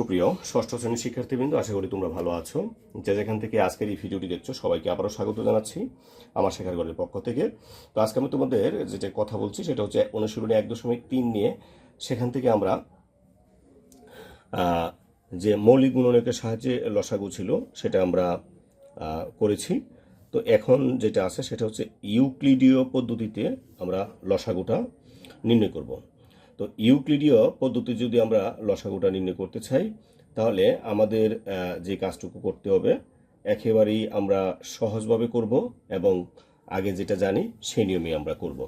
সুপ্রিয়, ষষ্ঠ শ্রেণির শিক্ষার্থীবৃন্দ, আশা করি তোমরা ভালো আছো। যে যেখান থেকে আজকের এই ভিডিওটি দেখছ, সবাইকে আবারও স্বাগত জানাচ্ছি আমার শেখার ঘরের পক্ষ থেকে। তো আজকে আমি তোমাদের যেটা কথা বলছি, সেটা হচ্ছে অনুশীলনী এক দশমিক তিন নিয়ে সেখান থেকে আমরা যে মৌলিক গুণনের সাহায্যে লসাগু ছিল, সেটা আমরা করেছি। তো এখন যেটা আছে, সেটা হচ্ছে ইউক্লিডীয় পদ্ধতিতে আমরা লসাগুটা নির্ণয় করব। তো ইউক্লিডীয় পদ্ধতি যদি আমরা লসাগুটা নির্ণয় করতে চাই, তাহলে আমাদের যে কাজটুকু করতে হবে, একেবারেই আমরা সহজভাবে করব এবং আগে যেটা জানি সেই নিয়মে আমরা করব।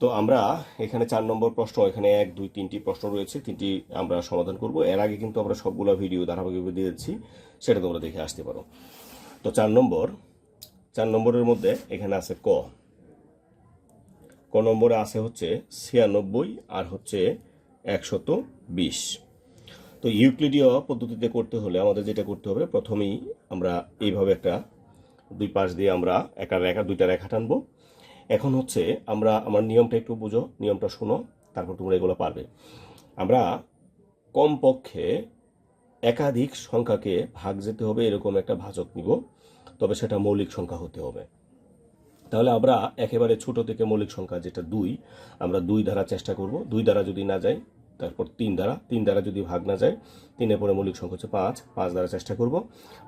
তো আমরা এখানে চার নম্বর প্রশ্ন, এখানে এক, দুই, তিনটি প্রশ্ন রয়েছে, তিনটি আমরা সমাধান করব। এর আগে কিন্তু আমরা সবগুলো ভিডিও ধারাবাহিকভাবে দিয়েছি, সেটা তোমরা দেখে আসতে পারো। তো চার নম্বর, চার নম্বরের মধ্যে এখানে আছে ক। ক নম্বরে আছে হচ্ছে ছিয়ানব্বই আর হচ্ছে একশত বিশ। তো ইউক্লিডীয় পদ্ধতিতে করতে হলে আমাদের যেটা করতে হবে, প্রথমেই আমরা এইভাবে একটা দুই পাশ দিয়ে আমরা একা রেখা দুইটা রেখা টানবো। এখন হচ্ছে আমরা, আমার নিয়মটা একটু বুঝো, নিয়মটা শোনো, তারপর তোমরা এগুলো পারবে। আমরা কমপক্ষে একাধিক সংখ্যাকে ভাগ যেতে হবে, এরকম একটা ভাজক নিব, তবে সেটা মৌলিক সংখ্যা হতে হবে। তাহলে আমরা একেবারে ছোট থেকে মৌলিক সংখ্যা যেটা দুই, আমরা দুই দ্বারা চেষ্টা করব। দুই দ্বারা যদি না যায়, তারপর তিন দ্বারা তিন দ্বারা যদি ভাগ না যায়, তিনের পরে মৌলিক সংখ্যা হচ্ছে পাঁচ পাঁচ দ্বারা চেষ্টা করব।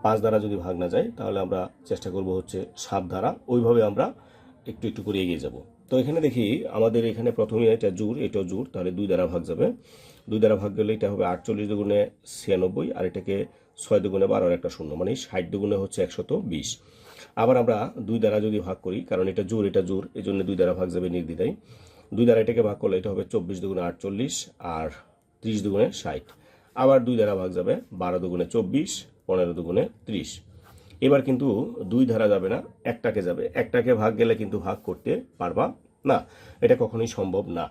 পাঁচ দ্বারা যদি ভাগ না যায়, তাহলে আমরা চেষ্টা করব হচ্ছে সাত দ্বারা। ওইভাবে আমরা একটু একটু করে এগিয়ে যাব। তো এখানে দেখি আমাদের এখানে প্রথমে এটা জোর এটাও জোর তাহলে দুই দ্বারা ভাগ যাবে। দুই দ্বারা ভাগ গেলে এটা হবে আটচল্লিশ দুগুণে ছিয়ানব্বই, আর এটাকে ছয় দুগুণে বারো আর একটা শূন্য মানে ষাট দুগুণে হচ্ছে একশত বিশ। আবার আমরা দুই দ্বারা যদি ভাগ করি, কারণ এটা জোর এটা জোর এই জন্য দুই দ্বারা ভাগ যাবে নির্দ্বিধায়। দুই দ্বারা এটাকে ভাগ করলে এটা হবে চব্বিশ দুগুণে আটচল্লিশ আর ত্রিশ দুগুণে ষাট। আবার দুই দ্বারা ভাগ যাবে বারো দুগুণে চব্বিশ, পনেরো দুগুণে ত্রিশ। এবার কিন্তু দুই ধারা যাবে না, একটাকে যাবে। একটাকে ভাগ গেলে কিন্তু ভাগ করতে পারবা না। এটা কখনোই সম্ভব না।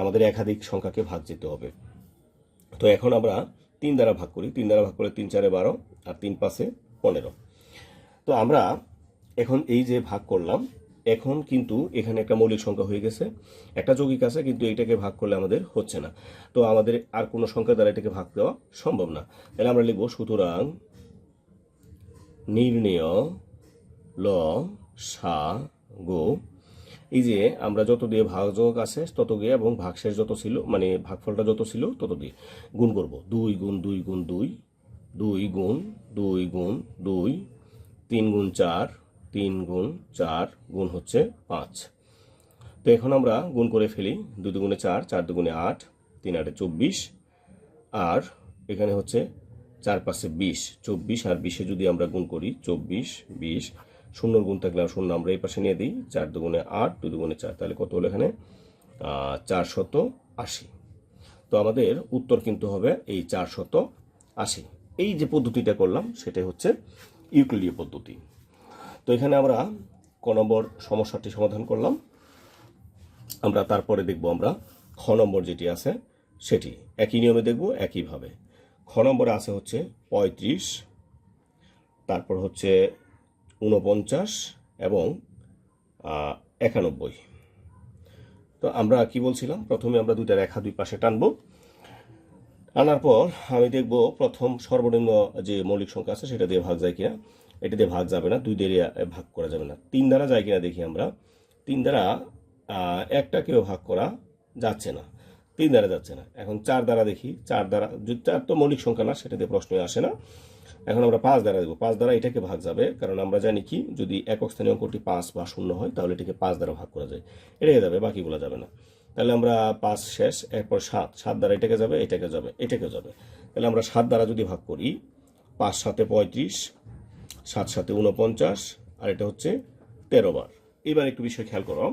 আমাদের একাধিক সংখ্যাকে ভাগ যেতে হবে। তো এখন আমরা তিন দ্বারা ভাগ করি। তিন দ্বারা ভাগ করলে তিন চারে বারো আর তিন পাশে পনেরো। তো আমরা এখন এই যে ভাগ করলাম, এখন কিন্তু এখানে একটা মৌলিক সংখ্যা হয়ে গেছে। একটা যৌগিক আছে, কিন্তু এইটাকে ভাগ করলে আমাদের হচ্ছে না। তো আমাদের আর কোনো সংখ্যা দ্বারা এটাকে ভাগ দেওয়া সম্ভব না। তাহলে আমরা লিখব, সুতরাং নির্ণেয় ল সা গো। এই যে আমরা যত দিয়ে ভাগযোগ আছে, তত দিয়ে এবং ভাগশেষ যত ছিল মানে ভাগফলটা যত ছিল, তত দিয়ে গুণ করব। দুই গুণ দুই গুণ দুই দুই গুণ দুই গুণ দুই, তিন গুণ চার তিন গুণ চার গুণ হচ্ছে পাঁচ। তো এখন আমরা গুণ করে ফেলি, দুই দুগুণে চার চার দুগুণে আট, তিন আটে চব্বিশ, আর এখানে হচ্ছে চার পাশে বিশ। চব্বিশ আর বিশে যদি আমরা গুণ করি, চব্বিশ, বিশ, শূন্যর গুণ থাকলে শূন্য আমরা এই পাশে নিয়ে দিই, চার দুগুণে আট, দুই দুগুণে চার। তাহলে কত হলো এখানে? চারশত আশি। তো আমাদের উত্তর কিন্তু হবে এই চারশত আশি। এই যে পদ্ধতিটা করলাম, সেটাই হচ্ছে ইউক্লিডীয় পদ্ধতি। তো এখানে আমরা ক নম্বর সমস্যাটি সমাধান করলাম। আমরা তারপরে দেখব আমরা খ নম্বর যেটি আছে সেটি। একই নিয়মে দেখব, একইভাবে। খ নম্বরে আছে হচ্ছে পঁয়ত্রিশ, তারপর হচ্ছে উনপঞ্চাশ এবং একানব্বই। তো আমরা কি বলছিলাম? প্রথমে আমরা দুইটা রেখা দুই পাশে টানব। আনার পর আমি দেখব প্রথম সর্বনিম্ন যে মৌলিক সংখ্যা আছে সেটা দিয়ে ভাগ যায় কিনা। এটা দিয়ে ভাগ যাবে না, দুই দিয়ে ভাগ করা যাবে না। তিন দ্বারা যায় কিনা দেখি আমরা। তিন দ্বারা একটাকেও ভাগ করা যাচ্ছে না। তিন দ্বারা যাচ্ছে না। এখন চার দ্বারা দেখি, চার দ্বারা চার তো মৌলিক সংখ্যা না, সেটাতে প্রশ্নই আসে না। এখন আমরা পাঁচ দ্বারা দেবো। পাঁচ দ্বারা এটাকে ভাগ যাবে, কারণ আমরা জানি কি, যদি একক স্থানীয় অঙ্কটি পাঁচ বা শূন্য হয়, তাহলে এটাকে পাঁচ দ্বারা ভাগ করা যায়। এটাকে যাবে, বাকিগুলো যাবে না। তাহলে আমরা পাঁচ শেষ, এরপর সাত। সাত দ্বারা এটাকে যাবে এটাকে যাবে এটাকে যাবে। তাহলে আমরা সাত দ্বারা যদি ভাগ করি, পাঁচ সাতে পঁয়ত্রিশ সাত সাতে উনপঞ্চাশ আর এটা হচ্ছে তেরো বার। এবার একটু বিষয় খেয়াল করো।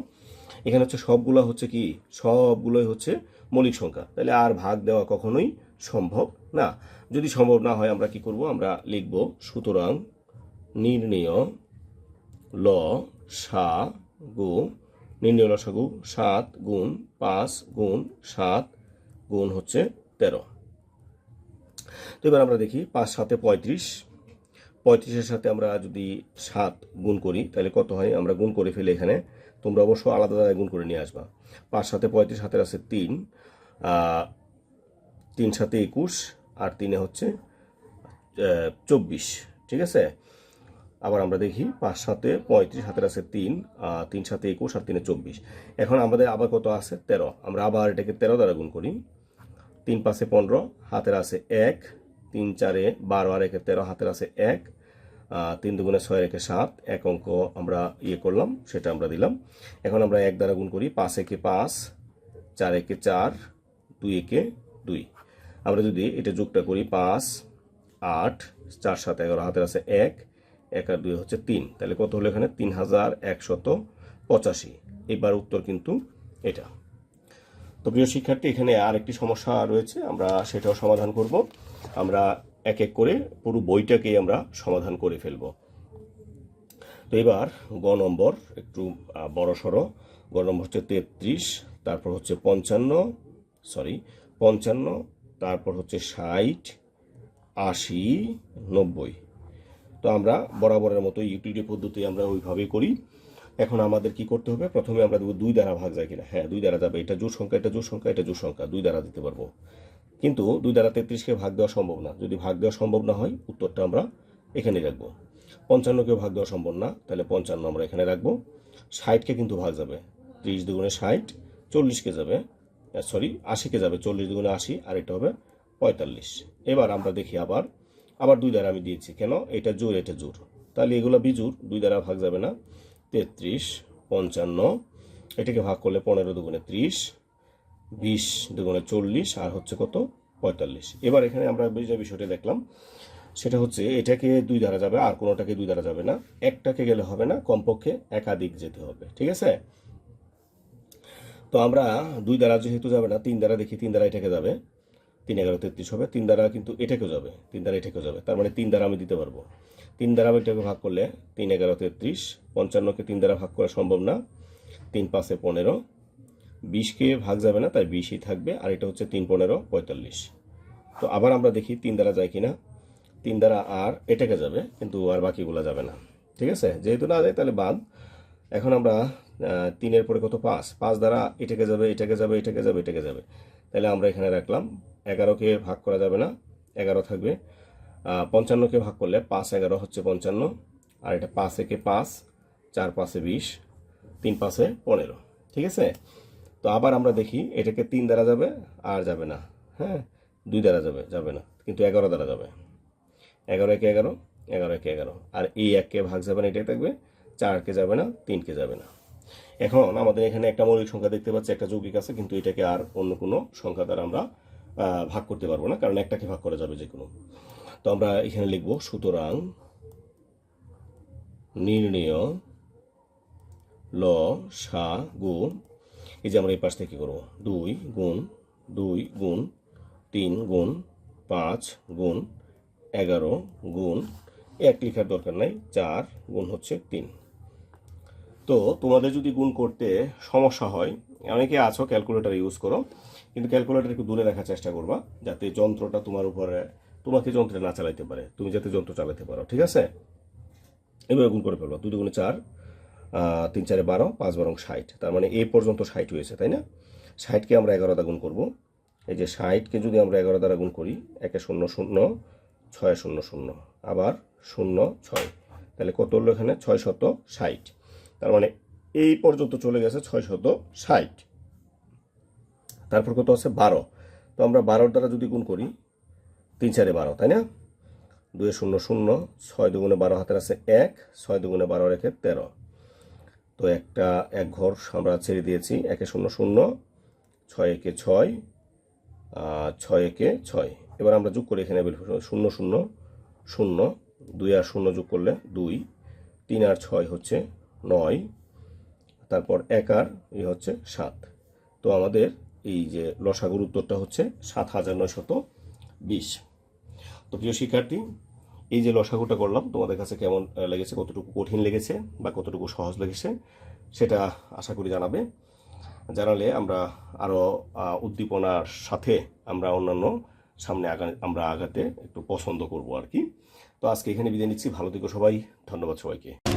এখানে হচ্ছে সবগুলো হচ্ছে কি? সবগুলোই হচ্ছে মৌলিক সংখ্যা। তাহলে আর ভাগ দেওয়া কখনোই সম্ভব না। যদি সম্ভব না হয় আমরা কি করব? আমরা লিখব সুতরাং নির্ণেয় ল সা গু, নির্ণয় লসাগু সাত গুণ পাঁচ গুণ সাত গুণ হচ্ছে তেরো। তো এবার আমরা দেখি পাঁচ সাতে পঁয়ত্রিশ। পঁয়ত্রিশের সাথে আমরা যদি সাত গুণ করি, তাহলে কত হয়? আমরা গুণ করে ফেলে এখানে। তোমরা অবশ্য আলাদা আলাদা গুণ করে নিয়ে আসবা। পাঁচ সাথে পঁয়ত্রিশ হাতের আছে তিন। তিন সাথে একুশ, আর তিনে হচ্ছে চব্বিশ। ঠিক আছে? আবার আমরা দেখি, পাঁচ সাথে পঁয়ত্রিশ হাতের আছে তিন তিন সাথে একুশ, আর তিনে চব্বিশ। এখন আমাদের আবার কত আছে? তেরো। আমরা আবার এটাকে তেরো দ্বারা গুণ করি। তিন পাশে পনেরো, হাতের আছে এক তিন চারে বারো আর একে তেরো, হাতের আছে এক তিন দুগুণে ছয় একে সাত, এক অঙ্ক আমরা ইয়ে করলাম, সেটা আমরা দিলাম। এখন আমরা এক দ্বারা গুণ করি, পাঁচ একে পাঁচ, চার একে চার, দুই একে দুই। আমরা যদি এটা যোগটা করি, পাঁচ, আট, চার, সাত, এগারো, হাতের আছে এক এক আর দুই হচ্ছে তিন। তাহলে কত হলো এখানে? তিন হাজার একশত পঁচাশি। এবার উত্তর কিন্তু এটা। তো প্রিয় শিক্ষার্থী, এখানে আর একটি সমস্যা রয়েছে, আমরা সেটাও সমাধান করব। আমরা এক এক করে পুরো বইটাকেই আমরা সমাধান করে ফেলব। তো এবার গ নম্বর, একটু বড় সড়ো। গ নম্বর হচ্ছে তেত্রিশ, তারপর হচ্ছে পঞ্চান্ন সরি পঞ্চান্ন, তারপর হচ্ছে ষাট, আশি, নব্বই। তো আমরা বরাবরের মতো ইউটিলিটি পদ্ধতি আমরা ওইভাবেই করি। এখন আমাদের কি করতে হবে? প্রথমে আমরা দেবো দুই দ্বারা ভাগ যায় কিনা। হ্যাঁ দুই দ্বারা যাবে। এটা জোর সংখ্যা, এটা জোর সংখ্যা, এটা জোর সংখ্যা। দুই দ্বারা দিতে পারব। কিন্তু দুই দ্বারা তেত্রিশকে ভাগ দেওয়া সম্ভব না। যদি ভাগ দেওয়া সম্ভব না হয়, উত্তরটা আমরা এখানে রাখব। পঞ্চান্নকেও ভাগ দেওয়া সম্ভব না, তাহলে পঞ্চান্ন আমরা এখানে রাখব। ষাটকে কিন্তু ভাগ যাবে। ত্রিশ দুগুণে ষাট, চল্লিশকে যাবে। সরি আশিকে যাবে। চল্লিশ দুগুণে আশি, আর এটা হবে পঁয়তাল্লিশ। এবার আমরা দেখি আবার আবার দুই দ্বারা আমি দিয়েছি। কেন? এটা জোর এটা জোর তাহলে এগুলো বিজুর দুই দ্বারা ভাগ যাবে না। তেত্রিশ, পঞ্চান্ন, এটাকে ভাগ করলে পনেরো দুগুণে ত্রিশ, বিশ দুগুণে চল্লিশ, আর হচ্ছে কত? পঁয়তাল্লিশ। এবার এখানে আমরা যে বিষয়টা দেখলাম, সেটা হচ্ছে এটাকে দুই দ্বারা যাবে, আর কোনোটাকে দুই দ্বারা যাবে না। একটাকে গেলে হবে না, কমপক্ষে একাধিক যেতে হবে, ঠিক আছে? তো আমরা দুই দ্বারা যেহেতু যাবে না, তিন দ্বারা দেখি, তিন দ্বারা এটাকে যাবে। তিন এগারো তেত্রিশ হবে, তিন দ্বারা কিন্তু এটাকেও যাবে, তিন দ্বারা এটাকেও যাবে। তার মানে তিন দ্বারা আমি দিতে পারব। তিন দ্বারা এটাকে ভাগ করলে তিন এগারো তেত্রিশ, পঞ্চান্নকে তিন দ্বারা ভাগ করা সম্ভব না, তিন পাঁচে পনেরো। বিশকে ভাগ যাবে না, তাই বিশই থাকবে, আর এটা হচ্ছে তিন পনেরো, পঁয়তাল্লিশ। তো আবার আমরা দেখি তিন দ্বারা যায় কিনা। তিন দ্বারা আর এটাকে যাবে, কিন্তু আর বাকিগুলো যাবে না। ঠিক আছে? যেহেতু না যায়, তাহলে বাদ। এখন আমরা তিনের পরে কত? পাঁচ। পাঁচ দ্বারা এটাকে যাবে এটাকে যাবে এটাকে যাবে এটাকে যাবে। তাহলে আমরা এখানে রাখলাম, এগারোকে ভাগ করা যাবে না, এগারো থাকবে। পঞ্চান্নকে ভাগ করলে পাঁচ এগারো হচ্ছে পঞ্চান্ন, আর এটা পাঁচ একে পাঁচ, চার পাঁচে বিশ, তিন পাঁচে পনেরো, ঠিক আছে? তো আবার আমরা দেখি এটাকে তিন দ্বারা যাবে আর যাবে না হ্যাঁ? দুই দ্বারা যাবে যাবে না, কিন্তু এগারো দ্বারা যাবে। এগারো একে এগারো এগারো একে এগারো, আর এই এককে ভাগ যাবে না, এটাই থাকবে, চারকে যাবে না, তিনকে যাবে না। এখন আমাদের এখানে একটা মৌলিক সংখ্যা দেখতে পাচ্ছি, একটা যৌগিক আছে, কিন্তু এটাকে আর অন্য কোনো সংখ্যা দ্বারা আমরা ভাগ করতে পারব না, কারণ একটাকে ভাগ করা যাবে যে কোনো তো আমরা এখানে লিখব, সুতরাং নির্ণয় ল সা গুণ, এই যে আমরা এই পাশ থেকে করব, দুই গুণ দুই গুণ, তিন গুণ, পাঁচ গুণ, এগারো গুণ, এক লেখার দরকার নাই, চার গুণ হচ্ছে তিন। তো তোমাদের যদি গুণ করতে সমস্যা হয়, অনেকে আছো ক্যালকুলেটার ইউজ করো, কিন্তু ক্যালকুলেটার একটু দূরে রাখার চেষ্টা করবা, যাতে যন্ত্রটা তোমার উপরে তোমাকে যন্ত্রে না চালাইতে পারে, তুমি যাতে যন্ত্র চালাতে পারো, ঠিক আছে? এভাবে গুণ করে ফেলবা। দুই দুগুণে চার তিন চারে বারো, পাঁচ বারং ষাট। তার মানে এই পর্যন্ত ষাট হয়েছে, তাই না? ষাটকে আমরা এগারো দ্বারা গুণ করব। এই যে ষাটকে যদি আমরা এগারো দ্বারা গুণ করি, একে শূন্য শূন্য, ছয় শূন্য শূন্য, আবার শূন্য ছয়। তাহলে কত হলো এখানে? ছয় শত ষাট। তার মানে এই পর্যন্ত চলে গেছে ছয় শত ষাট। তারপর কত আছে? বারো। তো আমরা বারোর দ্বারা যদি গুণ করি তিন চারে বারো, তাই না? দুই শূন্য শূন্য, ছয় দুগুণে বারো হাতের আছে এক, ছয় দুগুণে বারো রেখে তেরো। তো একটা, এক ঘর আমরা ছেড়ে দিয়েছি, একে শূন্য শূন্য, ছয় একে ছয় ছয় একে ছয়। এবার আমরা যোগ করে এখানে শূন্য শূন্য শূন্য, দুই আর শূন্য যোগ করলে দুই, তিন আর ছয় হচ্ছে নয়, তারপর এক আর এই হচ্ছে সাত। তো আমাদের এই যে লসাগুর উত্তরটা হচ্ছে সাত হাজার নয়শত বিশ। তো প্রিয় শিক্ষার্থী, এই যে লসাগুটা করলাম, তোমাদের কাছে কেমন লেগেছে, কতটুকু কঠিন লেগেছে বা কতটুকু সহজ লেগেছে, সেটা আশা করি জানাবে। জানালে আমরা আরও উদ্দীপনার সাথে আমরা অন্যান্য সামনে আগা, আমরা আগাতে একটু পছন্দ করব আর কি। তো আজকে এখানে বিদায় নিচ্ছি। ভালো থেকো সবাই। ধন্যবাদ সবাইকে।